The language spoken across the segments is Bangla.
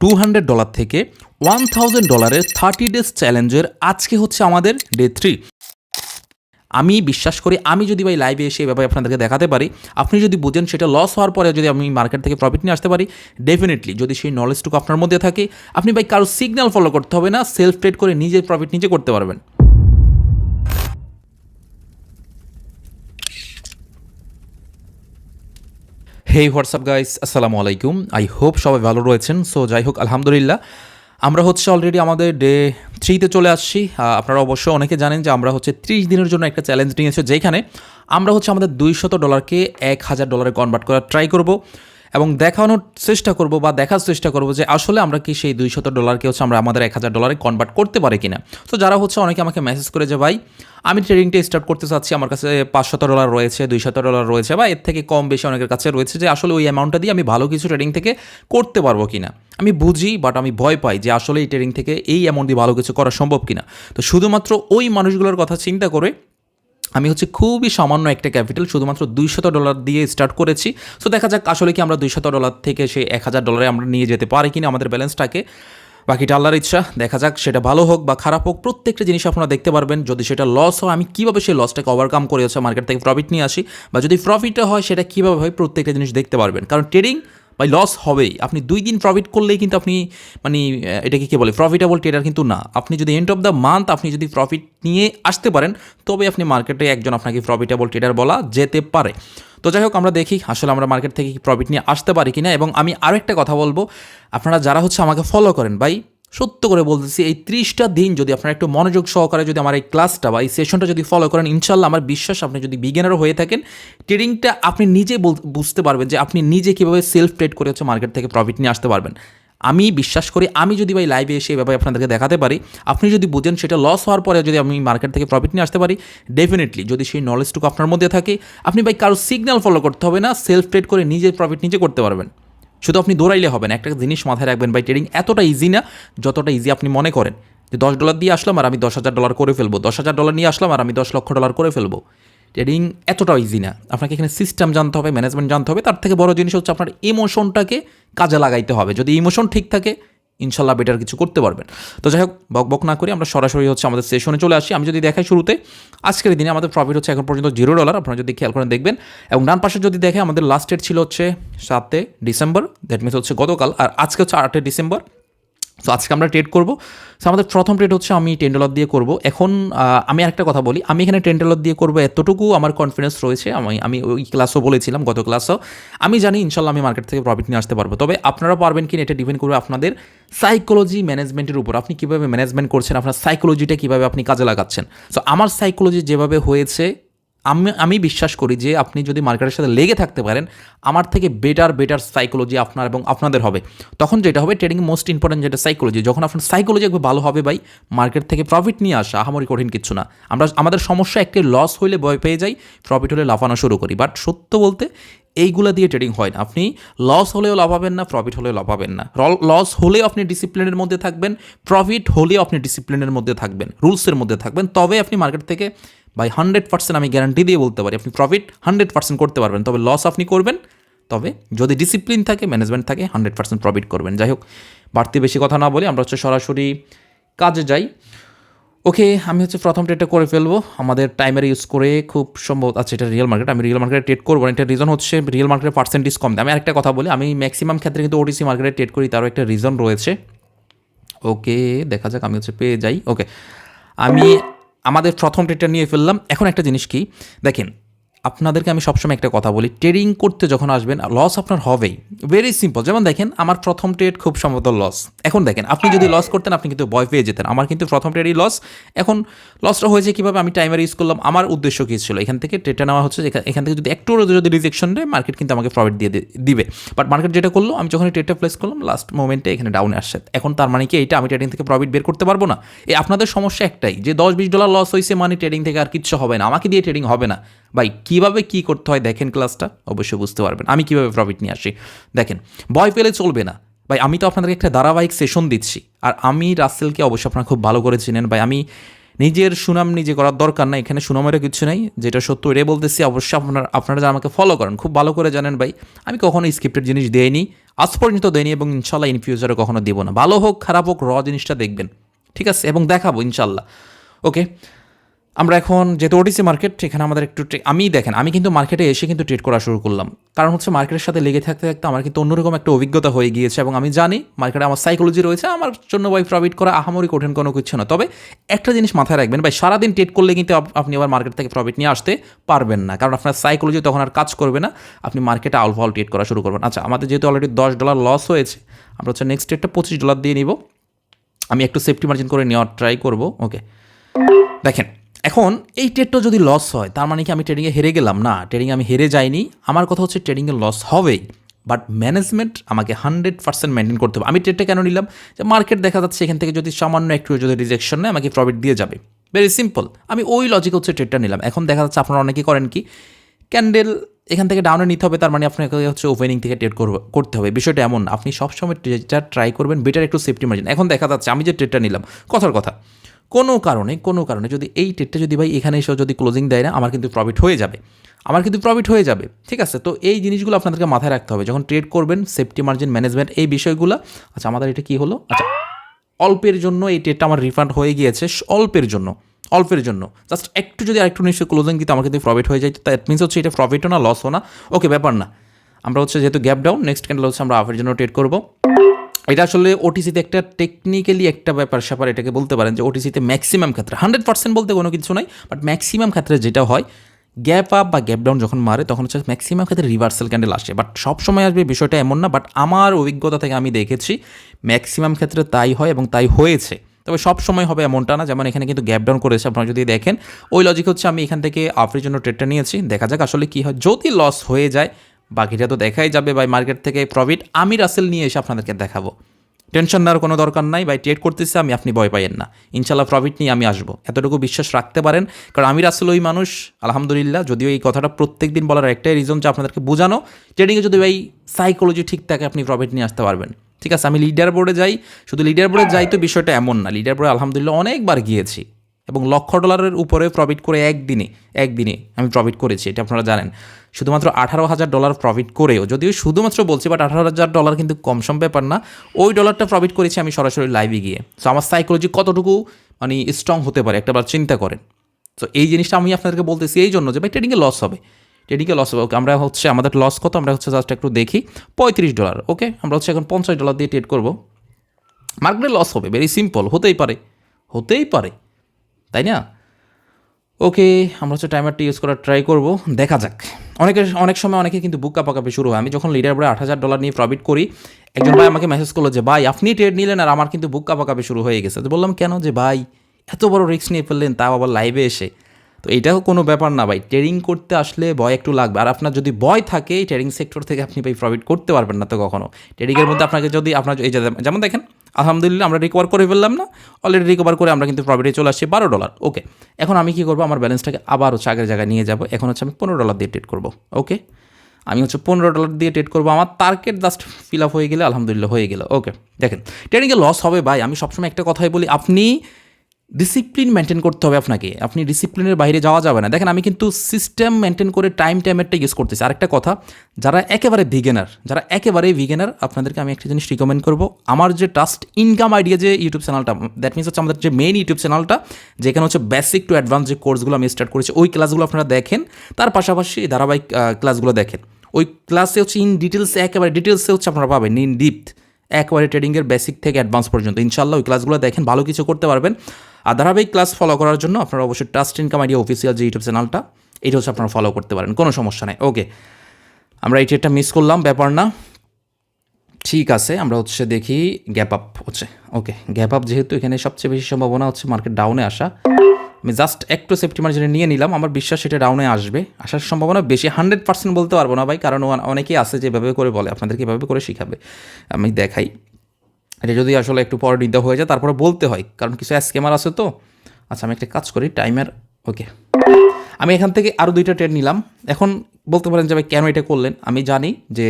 টু হান্ড্রেড ডলার থেকে ওয়ান থাউজেন্ড ডলারের থার্টি ডেজ চ্যালেঞ্জের আজকে হচ্ছে আমাদের ডে থ্রি আমি বিশ্বাস করি, আমি যদি ভাই লাইভে এসে ব্যাপারে আপনাদেরকে দেখাতে পারি, আপনি যদি বুঝেন সেটা লস হওয়ার পরে যদি আমি মার্কেট থেকে প্রফিট নিয়ে আসতে পারি ডেফিনেটলি যদি সেই নলেজটুকু আপনার মধ্যে থাকে, আপনি ভাই কারও সিগন্যাল ফলো করতে হবে না সেলফ ট্রেড করে নিজের প্রফিট নিজে করতে পারবেন। হেই হোয়াটসঅ্যাপ গাইস আসসালামু আলাইকুম আই হোপ সবাই ভালো রয়েছেন। সো যাই হোক, আলহামদুলিল্লাহ। আমরা হচ্ছে অলরেডি আমাদের ডে থ্রিতে চলে আসছি। আপনারা অবশ্যই অনেকে জানেন যে আমরা হচ্ছে ত্রিশ দিনের জন্য একটা চ্যালেঞ্জ নিয়েছি, যেখানে আমরা হচ্ছে আমাদের দুইশত ডলারকে এক হাজার ডলারে কনভার্ট করার ট্রাই করব। এবং দেখানোর চেষ্টা করব বা দেখার চেষ্টা করব যে আসলে আমরা কি সেই দুইশত ডলারকে হচ্ছে আমরা আমাদের এক হাজার ডলারে কনভার্ট করতে পারি কিনা। তো যারা হচ্ছে অনেকে আমাকে মেসেজ করে যে, ভাই, আমি ট্রেডিংটা স্টার্ট করতে চাচ্ছি, আমার কাছে পাঁচশত ডলার রয়েছে, দুইশত ডলার রয়েছে বা এর থেকে কম বেশি অনেকের কাছে রয়েছে যে আসলে ওই অ্যামাউন্টটা দিয়ে আমি ভালো কিছু ট্রেডিং থেকে করতে পারব কিনা। আমি বুঝি বাট আমি ভয় পাই যে আসলে এই ট্রেডিং থেকে এই অ্যামাউন্ট দিয়ে ভালো কিছু করা সম্ভব কিনা। তো শুধুমাত্র ওই মানুষগুলোর কথা চিন্তা করে আমি হচ্ছে খুবই সামান্য একটা ক্যাপিটাল, শুধুমাত্র দুইশত ডলার দিয়ে স্টার্ট করেছি। সো দেখা যাক আসলে কি আমরা দুইশত ডলার থেকে সেই এক হাজার ডলারে আমরা নিয়ে যেতে পারি কিনা আমাদের ব্যালেন্সটাকে। বাকিটা আল্লাহর ইচ্ছা, দেখা যাক সেটা ভালো হোক বা খারাপ হোক, প্রত্যেকটা জিনিস আপনারা দেখতে পারবেন। যদি সেটা লস হয়, আমি কীভাবে সেই লসটাকে ওভারকাম করে হচ্ছে মার্কেট থেকে প্রফিট নিয়ে আসি, বা যদি প্রফিটটা হয়, সেটা কীভাবে হয়, প্রত্যেকটা জিনিস দেখতে পারবেন। কারণ ট্রেডিং বাই লস হবেই। আপনি দুই দিন প্রফিট করলেই কিন্তু আপনি মানে এটাকে কী বলে? প্রফিটেবল ট্রেডার কিন্তু না। আপনি যদি এন্ড অফ দ্য মান্থ আপনি যদি প্রফিট নিয়ে আসতে পারেন, তবে আপনি মার্কেটে একজন আপনাকে প্রফিটেবল ট্রেডার বলা যেতে পারে। তো যাই হোক, আমরা দেখি আসলে আমরা মার্কেট থেকে প্রফিট নিয়ে আসতে পারি কিনা। এবং আমি আরও একটা কথা বলব, আপনারা যারা হচ্ছে আমাকে ফলো করেন, ভাই সত্য করে বলতেছি, এই ত্রিশটা দিন যদি আপনারা একটু মনোযোগ সহকারে যদি আমার এই ক্লাসটা বা এই সেশনটা যদি ফলো করেন ইনশাল্লাহ আমার বিশ্বাস আপনি যদি বিজ্ঞানেরও হয়ে থাকেন ট্রেডিংটা আপনি নিজে বুঝতে পারবেন যে আপনি নিজে কীভাবে সেলফ ট্রেড করে হচ্ছে মার্কেট থেকে প্রফিট নিয়ে আসতে পারবেন। আমি বিশ্বাস করি, আমি যদি ভাই লাইভে এসে এভাবে আপনাদেরকে দেখাতে পারি, আপনি যদি বুঝেন সেটা লস হওয়ার পরে যদি আমি মার্কেট থেকে প্রফিট নিয়ে আসতে পারি ডেফিনেটলি যদি সেই নলেজটুকু আপনার মধ্যে থাকে, আপনি ভাই কারও সিগন্যাল ফলো করতে হবে না সেলফ ট্রেড করে নিজের প্রফিট নিজে করতে পারবেন। শুধু আপনি দৌড়াইলে হবে না, একটা জিনিস মাথায় রাখবেন বাই ট্রেডিং এতটা ইজি না, যতটা ইজি আপনি মনে করেন। যে দশ ডলার দিয়ে আসলাম আর আমি দশ হাজার ডলার করে ফেলব, দশ হাজার ডলার নিয়ে আসলাম আর আমি দশ লক্ষ ডলার করে ফেলব। ট্রেডিং এতটাও ইজি না। আপনাকে এখানে সিস্টেম জানতে হবে ম্যানেজমেন্ট জানতে হবে, তার থেকে বড় জিনিস হচ্ছে আপনার ইমোশনটাকে কাজে লাগাইতে হবে। যদি ইমোশন ঠিক থাকে ইনশাল্লাহ বেটার কিছু করতে পারবেন। তো যাই হোক বক বক না করি আমরা সরাসরি হচ্ছে আমাদের সেশনে চলে আসি। আমি যদি দেখাই শুরুতে, আজকের দিনে আমাদের প্রফিট হচ্ছে এখন পর্যন্ত জিরো ডলার আপনারা যদি খেয়াল করে দেখবেন, এবং ডান পাশে যদি দেখে আমাদের লাস্ট ডেট ছিল হচ্ছে সাতে ডিসেম্বর দ্যাট মিনস হচ্ছে গতকাল, আর আজকে হচ্ছে আটে ডিসেম্বর। সো আজকে আমরা ট্রেড করব। সো আমাদের প্রথম ট্রেড হচ্ছে আমি টেন ডলার দিয়ে করব। এখন আমি একটা কথা বলি। আমি এখানে টেন ডলার দিয়ে করব এতটুকু আমার কনফিডেন্স রয়েছে। আমি আমি ওই ক্লাসও বলেছিলাম, গত ক্লাসও আমি জানি ইনশাল্লাহ আমি মার্কেট থেকে প্রফিট নিয়ে আসতে পারব। তবে আপনারা পারবেন কি না এটা ডিপেন্ড করবে আপনাদের সাইকোলজি ম্যানেজমেন্টের উপর। আপনি কীভাবে ম্যানেজমেন্ট করছেন? আপনার সাইকোলজিটা কীভাবে আপনি কাজে লাগাচ্ছেন? সো আমার সাইকোলজি যেভাবে হয়েছে আমি আমি বিশ্বাস করি যে আপনি যদি মার্কেটের সাথে লেগে থাকতে পারেন, আমার থেকে বেটার বেটার সাইকোলজি আপনার এবং আপনাদের হবে। তখন যেটা হবে ট্রেডিং মোস্ট ইম্পর্টেন্ট যেটা সাইকোলজি যখন আপনার সাইকোলজি একবার ভালো হবে ভাই মার্কেট থেকে প্রফিট নিয়ে আসা, আহামরি কঠিন কিছু না। আমরা, আমাদের সমস্যা একটি লস হইলে ভয় পেয়ে যাই প্রফিট হলে লাফানো শুরু করি। বাট সত্য বলতে, এইগুলা দিয়ে ট্রেডিং হয় না। আপনি লস হলেও লাভাবেন না প্রফিট হলেও লাভাবেন না। লস হলেও আপনি ডিসিপ্লিনের মধ্যে থাকবেন প্রফিট হলেও আপনি ডিসিপ্লিনের মধ্যে থাকবেন রুলসের মধ্যে থাকবেন। তবে আপনি মার্কেট থেকে বাই হান্ড্রেড পার্সেন্ট আমি গ্যারান্টি দিয়ে বলতে পারি, আপনি প্রফিট হান্ড্রেড পার্সেন্ট করতে পারবেন, তবে লস আপনি করবেন, তবে যদি ডিসিপ্লিন থাকে ম্যানেজমেন্ট থাকে হান্ড্রেড পার্সেন্ট প্রফিট করবেন। যাই হোক, বাড়তি বেশি কথা না বলে আমরা হচ্ছে সরাসরি কাজে যাই। ওকে আমি হচ্ছে প্রথম ট্রেডটা করে ফেলব। আমাদের টাইমের ইউজ করে খুব সম্ভব আচ্ছা এটা রিয়েল মার্কেট আমি রিয়েল মার্কেটে ট্রেড করব না, এটার রিজন হচ্ছে রিয়েল মার্কেটের পার্সেন্টেজ কম দেয়। আমি আরেকটা কথা বলি, আমি ম্যাক্সিমাম ক্ষেত্রে কিন্তু ওটিসি মার্কেটে ট্রেড করি, তারও একটা রিজন রয়েছে। ওকে দেখা যাক, আমি হচ্ছে পেয়ে যাই। ওকে আমি আমাদের প্রথম ট্রেডটা নিয়ে ফেললাম। এখন একটা জিনিস কি? দেখেন আপনাদেরকে আমি সবসময় একটা কথা বলি ট্রেডিং করতে যখন আসবেন লস আপনার হবেই। ভেরি সিম্পল যেমন দেখেন, আমার প্রথম ট্রেড খুব সম্ভবত লস এখন দেখেন, আপনি যদি লস করতেন, আপনি কিন্তু ভয় পেয়ে যেতেন। আমার কিন্তু প্রথম ট্রেডই লস এখন লসটা হয়েছে কীভাবে? আমি টাইমার ইউজ করলাম। আমার উদ্দেশ্য কী ছিল? এখান থেকে ট্রেডটা নেওয়া হচ্ছে। এখা- এখান থেকে যদি একটু যদি রিজেকশন দেয় মার্কেট কিন্তু আমাকে প্রফিট দিয়ে দিবে। বাট মার্কেট যেটা করল, আমি যখন ট্রেডটা প্লেস করলাম লাস্ট মোমেন্টে এখানে ডাউনে আসছে। এখন তার মানে কি? এটা আমি ট্রেডিং থেকে প্রফিট বের করতে পারব না? এই আপনাদের সমস্যা একটাই, যে দশ বিশ ডলার লস হয়েছে মানে ট্রেডিং থেকে আর কিচ্ছু হবে না। আমাকে দিয়ে ট্রেডিং হবে না। ভাই, কীভাবে কী করতে হয় দেখেন ক্লাসটা অবশ্যই বুঝতে পারবেন। আমি কীভাবে প্রফিট নিয়ে আসি? দেখেন, ভয় পেলে চলবে না। ভাই, আমি তো আপনাদেরকে একটা ধারাবাহিক সেশন দিচ্ছি। আর আমি রাসেলকে অবশ্যই আপনারা খুব ভালো করে চিনেন। ভাই, আমি নিজের সুনাম নিজে করার দরকার নাই। এখানে সুনামের কিছু নাই। যেটা সত্য এটাই বলতেছি, অবশ্যই আপনারা আপনারা যারা আমাকে ফলো করেন, খুব ভালো করে জানেন ভাই, আমি কখনো স্ক্রিপ্টেড জিনিস দেয়নি আজ পর্যন্ত দেয়নি এবং ইনশাল্লাহ ইন ফিউচারে কখনো দিব না। ভালো হোক, খারাপ হোক র জিনিসটা দেখবেন। ঠিক আছে? এবং দেখাবো ইনশাল্লাহ ওকে আমরা এখন যেহেতু ওটিসি মার্কেট সেখানে আমাদের একটু আমি দেখেন, আমি কিন্তু মার্কেটে এসে কিন্তু ট্রেড করা শুরু করলাম। কারণ হচ্ছে মার্কেটের সাথে লেগে থাকতে থাকতে আমার কিন্তু অন্যরকম একটা অভিজ্ঞতা হয়ে গিয়েছে এবং আমি জানি মার্কেটে আমার সাইকোলজি রয়েছে, আমার জন্য ভাই প্রফিট করা আহামরি কঠিন কোনো কিছু না। তবে একটা জিনিস মাথায় রাখবেন, ভাই, সারাদিন ট্রেড করলে কিন্তু আপনি আবার মার্কেট থেকে প্রফিট নিয়ে আসতে পারবেন না। কারণ আপনার সাইকোলজি তখন আর কাজ করবে না, আপনি মার্কেটে আলফাল ট্রেড করা শুরু করবেন। আচ্ছা আমাদের যেহেতু অলরেডি দশ ডলার লস হয়েছে, আমরা হচ্ছে নেক্সট ট্রেডটা পঁচিশ ডলার দিয়ে নিব। আমি একটু সেফটি মার্জিন করে নেওয়ার ট্রাই করব ওকে দেখেন এখন এই ট্রেডটা যদি লস হয়, তার মানে কি আমি ট্রেডিংয়ে হেরে গেলাম? না ট্রেডিংয়ে আমি হেরে যাইনি। আমার কথা হচ্ছে ট্রেডিংয়ে লস হবেই। বাট ম্যানেজমেন্ট আমাকে হান্ড্রেড পার্সেন্ট মেনটেন করতে হবে। আমি ট্রেডটা কেন নিলাম? যে মার্কেট দেখা যাচ্ছে এখান থেকে যদি সামান্য একটু যদি রিজেকশন নেয়, আমাকে প্রফিট দিয়ে যাবে। ভেরি সিম্পল আমি ওই লজিক হচ্ছে ট্রেডটা নিলাম। এখন দেখা যাচ্ছে আপনারা অনেকেই করেন কি ক্যান্ডেল এখান থেকে ডাউনে নিতে হবে, তার মানে আপনাকে হচ্ছে ওপেনিং থেকে ট্রেড করতে হবে। বিষয়টা এমন আপনি সবসময় ট্রেডটা ট্রাই করবেন বেটার একটু সেফটি মার্জিন এখন দেখা যাচ্ছে আমি যে ট্রেডটা নিলাম, কথার কথা। কোনো কারণে কোনো কারণে যদি এই ট্রেডটা যদি ভাই এখানে এসেও যদি ক্লোজিং দেয় না, আমার কিন্তু প্রফিট হয়ে যাবে। আমার কিন্তু প্রফিট হয়ে যাবে, ঠিক আছে? তো এই জিনিসগুলো আপনাদেরকে মাথায় রাখতে হবে। যখন ট্রেড করবেন সেফটি মার্জিন ম্যানেজমেন্ট এই বিষয়গুলো আচ্ছা আমাদের এটা কী হলো? আচ্ছা অল্পের জন্য এই ট্রেডটা আমার রিফান্ড হয়ে গিয়েছে, অল্পের জন্য অল্পের জন্য। জাস্ট একটু যদি আরেকটু নিশ্চয় ক্লোজিং দিতে আমার কিন্তু প্রফিট হয়ে যায়। দ্যাট মিনস হচ্ছে এটা প্রফিটও না লসও না। ওকে ব্যাপার না। আমরা হচ্ছে যেহেতু গ্যাপ ডাউন নেক্সট ক্যান্ডেল হচ্ছে আমরা আফের জন্য ট্রেড করব। এটা আসলে ওটিসিতে একটা টেকনিক্যালি একটা ব্যাপার, স্যাপার, এটাকে বলতে পারেন যে ওটিসিতে ম্যাক্সিমাম ক্ষেত্রে হান্ড্রেড পার্সেন্ট বলতে কোনো কিছু নাই বাট ম্যাক্সিমাম ক্ষেত্রে যেটা হয় গ্যাপ আপ বা গ্যাপ ডাউন যখন মারে, তখন হচ্ছে ম্যাক্সিমাম ক্ষেত্রে রিভার্সাল ক্যান্ডেল আসে। বাট সব সময় আসবে, বিষয়টা এমন না বাট আমার অভিজ্ঞতা থেকে আমি দেখেছি ম্যাক্সিমাম ক্ষেত্রে তাই হয় এবং তাই হয়েছে। তবে সব সময় হবে এমনটা না, যেমন এখানে কিন্তু গ্যাপ ডাউন করেছে, আপনারা যদি দেখেন, ওই লজিক হচ্ছে আমি এখান থেকে আফের জন্য ট্রেডটা নিয়েছি, দেখা যাক আসলে কী হয়। যদি লস হয়ে যায় বাকিটা তো দেখাই যাবে বাই মার্কেট থেকে প্রফিট আমি রাসেল নিয়ে এসে আপনাদেরকে দেখাবো। টেনশন নেওয়ার কোনো দরকার নাই ভাই ট্রেড করতেছি আমি, আপনি ভয় পাইয়েন না। ইনশাল্লাহ প্রফিট নিয়ে আমি আসব। এতটুকু বিশ্বাস রাখতে পারেন, কারণ আমি আসলে ওই মানুষ, আলহামদুলিল্লাহ, যদিও এই কথাটা প্রত্যেক দিন বলার একটাই রিজন যে আপনাদেরকে বোঝানো ট্রেডিংয়ে যদি ভাই সাইকোলজি ঠিক থাকে, আপনি প্রফিট নিয়ে আসতে পারবেন। ঠিক আছে, আমি লিডার বোর্ডে যাই, শুধু লিডার বোর্ডে যাই তো বিষয়টা এমন না। লিডার বোর্ডে আলহামদুলিল্লাহ অনেকবার গিয়েছি এবং লক্ষ ডলারের উপরে প্রফিট করে একদিনে একদিনে আমি প্রফিট করেছি, এটা আপনারা জানেন। শুধুমাত্র আঠারো হাজার ডলার প্রফিট করেও। যদিও শুধুমাত্র বলছি বাট আঠারো হাজার ডলার কিন্তু কম সম ব্যাপার না। ওই ডলারটা প্রফিট করেছি আমি সরাসরি লাইভে গিয়ে। সো আমার সাইকোলজি কতটুকু মানে স্ট্রং হতে পারে একটাবার চিন্তা করেন। তো এই জিনিসটা আমি আপনাদেরকে বলতেছি এই জন্য যে, ভাই ট্রেডিংয়ে লস হবে। ট্রেডিংয়ে লস হবে ওকে আমরা হচ্ছে, আমাদের লস কত? আমরা হচ্ছে জাস্ট একটু দেখি। পঁয়ত্রিশ ডলার ওকে আমরা হচ্ছে এখন পঞ্চাশ ডলার দিয়ে ট্রেড করব। মার্কেটে লস হবে ভেরি সিম্পল হতেই পারে। হতেই পারে, তাই না? ওকে আমরা হচ্ছে টাইমারটা ইউজ করার ট্রাই করব, দেখা যাক। অনেকের, অনেক সময় অনেকে কিন্তু বুক কাপাকাপি শুরু হয়। আমি যখন লিডার বোর্ডে আট হাজার ডলার নিয়ে প্রফিট করি, একজন ভাই আমাকে মেসেজ করল যে, ভাই, আপনি ট্রেড নিলেন আর আমার কিন্তু বুক কাপাকাপি শুরু হয়ে গেছে। তো বললাম, কেন যে ভাই, এত বড় রিস্ক নিয়ে ফেললেন, তাও আবার লাইভে এসে? তো এটাও কোনো ব্যাপার না ভাই। ট্রেডিং করতে আসলে ভয় একটু লাগবে। আর আপনার যদি ভয় থাকে, এই ট্রেডিং সেক্টর থেকে আপনি ভাই প্রফিট করতে পারবেন না তো কখনো। ট্রেডিংয়ের মধ্যে আপনাকে যদি, আপনার এই যেমন দেখেন আলহামদুলিল্লাহ আমরা রিকভার করে ফেললাম না। অলরেডি রিকভার করে আমরা কিন্তু প্রফিটে চলে আসছি বারো ডলার ওকে এখন আমি কী করব? আমার ব্যালেন্সটাকে আবার হচ্ছে আগের জায়গায় নিয়ে যাব। এখন হচ্ছে আমি পনেরো ডলার দিয়ে ট্রেড করব। ওকে আমি হচ্ছে পনেরো ডলার দিয়ে ট্রেড করব। আমার টার্গেট জাস্ট ফিল আপ হয়ে গেলে আলহামদুলিল্লাহ হয়ে গেলো। ওকে দেখেন ট্রেডিংয়ে লস হবে ভাই। আমি সবসময় একটা কথাই বলি, আপনি ডিসিপ্লিন মেনটেন করতে হবে আপনাকে। আপনি ডিসিপ্লিনের বাইরে যাওয়া যাবে না। দেখেন, আমি কিন্তু সিস্টেম মেনটেন করে টাইম টাইমেরটা ইউজ করতেছি। আরেকটা কথা, যারা একেবারে ভিগেনার যারা একেবারে ভিগেনার আপনাদেরকে আমি একটা জিনিস রিকমেন্ড করব। আমার যে ট্রাস্ট ইনকাম আইডিয়া যে ইউটিউব চ্যানেলটা দ্যাট মিনস হচ্ছে আমাদের যে মেইন ইউটিউব চ্যানেলটা যেখানে হচ্ছে বেসিক টু অ্যাডভান্স যে কোর্সগুলো আমি স্টার্ট করেছি, ওই ক্লাসগুলো আপনারা দেখেন। তার পাশাপাশি ধারাবাহিক ক্লাসগুলো দেখেন। ওই ক্লাসে হচ্ছে ইন ডিটেলসে একেবারে ডিটেলসে হচ্ছে আপনারা পাবেন ইন ডিপথ একবারে ট্রেডিংয়ের বেসিক থেকে অ্যাডভান্স পর্যন্ত। ইনশাল্লাহ ওই ক্লাসগুলো দেখেন, ভালো কিছু করতে পারবেন। আর ধারাবাহিক ক্লাস ফলো করার জন্য আপনারা অবশ্যই ট্রাস্ট ইনকাম আইডিয়া অফিসিয়াল যে ইউটিউব চ্যানেলটা এটা হচ্ছে আপনারা ফলো করতে পারেন, কোনো সমস্যা নেই। ওকে আমরা এই একটা মিস করলাম, ব্যাপার না। ঠিক আছে, আমরা হচ্ছে দেখি গ্যাপ আপ হচ্ছে। ওকে গ্যাপ আপ যেহেতু এখানে সবচেয়ে বেশি সম্ভাবনা হচ্ছে মার্কেট ডাউনে আসা। আমি জাস্ট একটু সেফটি মার্জিনে নিয়ে নিলাম, আমার বিশ্বাস সেটা ডাউনে আসবে। আসার সম্ভাবনা বেশি হান্ড্রেড পার্সেন্ট বলতে পারব না ভাই, কারণ অনেকেই আছে যেভাবে করে বলে, আপনাদেরকে এভাবে করে শিখাবে। আমি দেখাই। এটা যদি আসলে একটু পরে নিতে হয়ে যায়, তারপরে বলতে হয়। কারণ কিছু স্ক্যামার আছে তো। আচ্ছা আমি একটা কাজ করি, টাইমার, ওকে। আমি এখান থেকে আরও দুইটা ট্রেড নিলাম। এখন বলতে পারেন যে কেন এটা করলেন? আমি জানি যে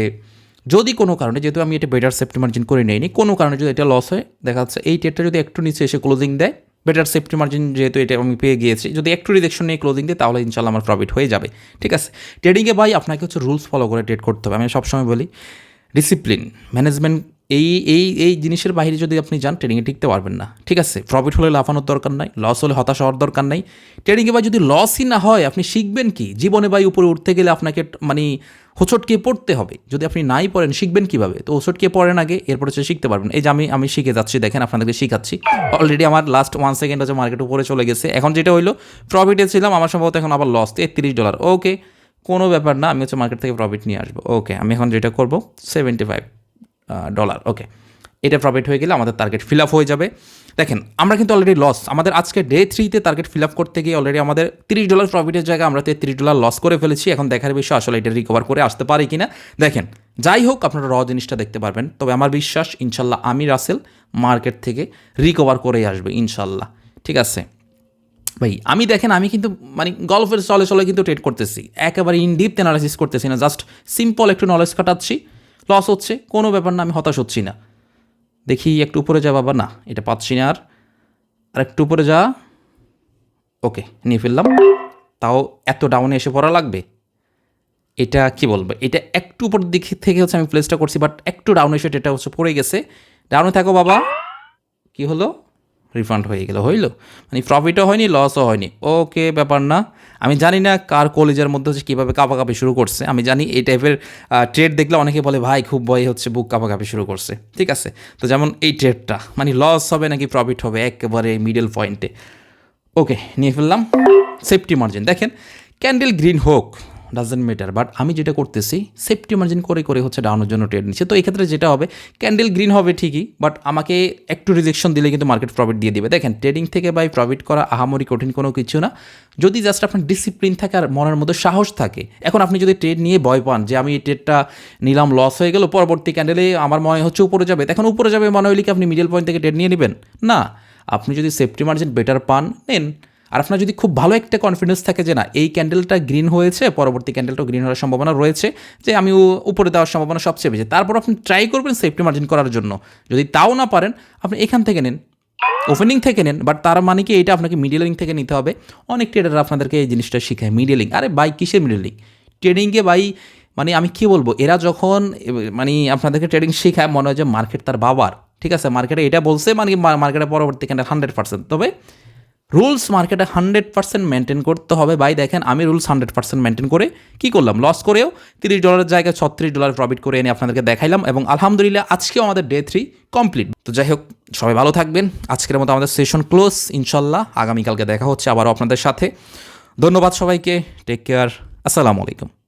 যদি কোনো কারণে, যেহেতু আমি এটা বেটার সেফটি মার্জিন করে নেইনি, কোনো কারণে যদি এটা লস হয়, দেখা যাচ্ছে এই ট্রেডটা যদি একটু নিচে এসে ক্লোজিং দেয় বেটার সেফটি মার্জিন যেহেতু এটা আমি পেয়ে গিয়েছি, যদি একটু রিজেকশন নিয়ে ক্লোজিং দেয়, তাহলে ইনশাল্লাহ আমার প্রফিট হয়ে যাবে। ঠিক আছে? ট্রেডিংয়ে ভাই, আপনাকে হচ্ছে রুলস ফলো করে ট্রেড করতে হবে। আমি সবসময় বলি ডিসিপ্লিন ম্যানেজমেন্ট এই এই এই জিনিসের বাইরে যদি আপনি যান ট্রেডিংয়ে টিকতে পারবেন না। ঠিক আছে? প্রফিট হলে লাফানোর দরকার নাই লস হলে হতাশ হওয়ার দরকার নাই। ট্রেডিংয়ে ভাই যদি লসই না হয়, আপনি শিখবেন কি? জীবনে ভাই উপরে উঠতে গেলে আপনাকে মানে হোঁচটকে পড়তে হবে। যদি আপনি নাই পড়েন, শিখবেন কীভাবে? তো হোঁচটকে পড়েন আগে, এরপর হচ্ছে শিখতে পারবেন। এই যে আমি আমি শিখে যাচ্ছি, দেখেন আপনাদেরকে শিখাচ্ছি। অলরেডি আমার লাস্ট ওয়ান সেকেন্ড হচ্ছে মার্কেট উপরে চলে গেছে। এখন যেটা হইল প্রফিটে ছিলাম, আমার সম্ভবত এখন আবার লস তেত্রিশ ডলার ওকে কোনো ব্যাপার না, আমি হচ্ছে মার্কেট থেকে প্রফিট নিয়ে আসব। ওকে আমি এখন যেটা করব সেভেন্টি ফাইভ ডলার ওকে এটা প্রফিট হয়ে গেলে আমাদের টার্গেট ফিল আপ হয়ে যাবে। দেখেন, আমরা কিন্তু অলরেডি লস আমাদের আজকে ডে থ্রিতে টার্গেট ফিল আপ করতে গিয়ে অলরেডি আমাদের তিরিশ ডলার প্রফিটের জায়গায় আমরা তেত্রিশ ডলার লস করে ফেলেছি। এখন দেখার বিষয়, আসলে এটা রিকভার করে আসতে পারি কি না দেখেন, যাই হোক, আপনারা র জিনিসটা দেখতে পারবেন। তবে আমার বিশ্বাস, ইনশাল্লাহ আমি রাসেল মার্কেট থেকে রিকভার করেই আসবে, ইনশাল্লাহ। ঠিক আছে? ভাই, আমি দেখেন, আমি কিন্তু মানে গল্ফের চলে চলে কিন্তু ট্রেড করতেছি। একেবারে ইন ডিপ অ্যানালাইসিস করতেছি না জাস্ট সিম্পল একটু নলেজ কাটাচ্ছি লস হচ্ছে, কোনো ব্যাপার না, আমি হতাশ হচ্ছি না। দেখি একটু উপরে যা বাবা, না, এটা পাচ্ছি না আর। আর একটু উপরে যা। ওকে নিয়ে ফেললাম। তাও এত ডাউনে এসে পড়া লাগবে? এটা কি বলব? এটা একটু উপর দিক থেকে হচ্ছে আমি প্লেসটা করছি বাট একটু ডাউনে এসে এটা হচ্ছে পড়ে গেছে। ডাউনে থাকো বাবা। কি হলো? রিফান্ড হয়ে গেল, হইল? মানে প্রফিটও হয়নি লসও হয়নি। ওকে, ব্যাপার না। আমি জানি না কার কলেজের মধ্যে হচ্ছে কীভাবে কাঁপাকাঁপি শুরু করছে। আমি জানি এই টাইপের ট্রেড দেখলে অনেকে বলে, ভাই, খুব ভয় হচ্ছে বুক কাঁপাকাঁপি শুরু করছে। ঠিক আছে? তো যেমন এই ট্রেডটা মানে লস হবে নাকি প্রফিট হবে, একেবারে মিডল পয়েন্টে ওকে, নিয়ে ফেললাম। সেফটি মার্জিন দেখেন ক্যান্ডেল গ্রিন হোক ডাজেন্ট ম্যাটার বাট আমি যেটা করতেছি সেফটি মার্জিন করে করে হচ্ছে ডাউনের জন্য ট্রেড নিচ্ছে। তো এই ক্ষেত্রে যেটা হবে ক্যান্ডেল গ্রিন হবে ঠিকই বাট আমাকে একটু রিজেকশন দিলে কিন্তু মার্কেট প্রফিট দিয়ে দিবে। দেখেন ট্রেডিং থেকে বাই প্রফিট করা আহামরি কঠিন কোনো কিছু না। যদি জাস্ট আপনার ডিসিপ্লিন থাকে আর মনের মধ্যে সাহস থাকে, এখন আপনি যদি ট্রেড নিয়ে ভয় পান যে আমি এই ট্রেডটা নিলাম লস হয়ে গেল, পরবর্তী ক্যান্ডেলে আমার মনে হচ্ছে উপরে যাবে। এখন উপরে যাবে মনে হইলে কি আপনি মিডল পয়েন্ট থেকে ট্রেড নিয়ে নেবেন? না। আপনি যদি সেফটি মার্জিন বেটার পান, নেন। আর আপনার যদি খুব ভালো একটা কনফিডেন্স থাকে যে না, এই ক্যান্ডেলটা গ্রিন হয়েছে, পরবর্তী ক্যান্ডেলটাও গ্রিন হওয়ার সম্ভাবনা রয়েছে, যে আমি উপরে দেওয়ার সম্ভাবনা সবচেয়ে বেশি। তারপর আপনি ট্রাই করবেন সেফটি মার্জিন করার জন্য। যদি তাও না পারেন, আপনি এখান থেকে নেন। ওপেনিং থেকে নেন বাট তার মানে কি এটা আপনাকে মিডিলিং থেকে নিতে হবে। অনেক ট্রেডার আপনাদেরকে এই জিনিসটা শেখায় মিডিলিং আরে বাই কিসের মিডিলিং ট্রেডিংয়ে বাই মানে আমি কি বলব? এরা যখন মানে আপনাদেরকে ট্রেডিং শেখায়, মনে হয় যে মার্কেট তার বাবার। ঠিক আছে মার্কেটে এটা বলছে মানে মার্কেটে পরবর্তী ক্যান্ডেল হান্ড্রেড পার্সেন্ট তবে রুলস মার্কেটে হান্ড্রেড পার্সেন্ট মেনটেন করতে হবে। ভাই, দেখেন, আমি রুলস হান্ড্রেড পার্সেন্ট মেনটেন করে কি করলাম? লস করেও তিরিশ ডলারের জায়গায় ছত্রিশ ডলার প্রফিট করে এনে আপনাদেরকে দেখাইলাম এবং আলহামদুলিল্লাহ আজকেও আমাদের ডে থ্রি কমপ্লিট তো যাই হোক, সবাই ভালো থাকবেন। আজকের মতো আমাদের সেশন ক্লোজ ইনশাল্লাহ। আগামীকালকে দেখা হচ্ছে আবারও আপনাদের সাথে। ধন্যবাদ সবাইকে। টেক কেয়ার আসসালামু আলাইকুম।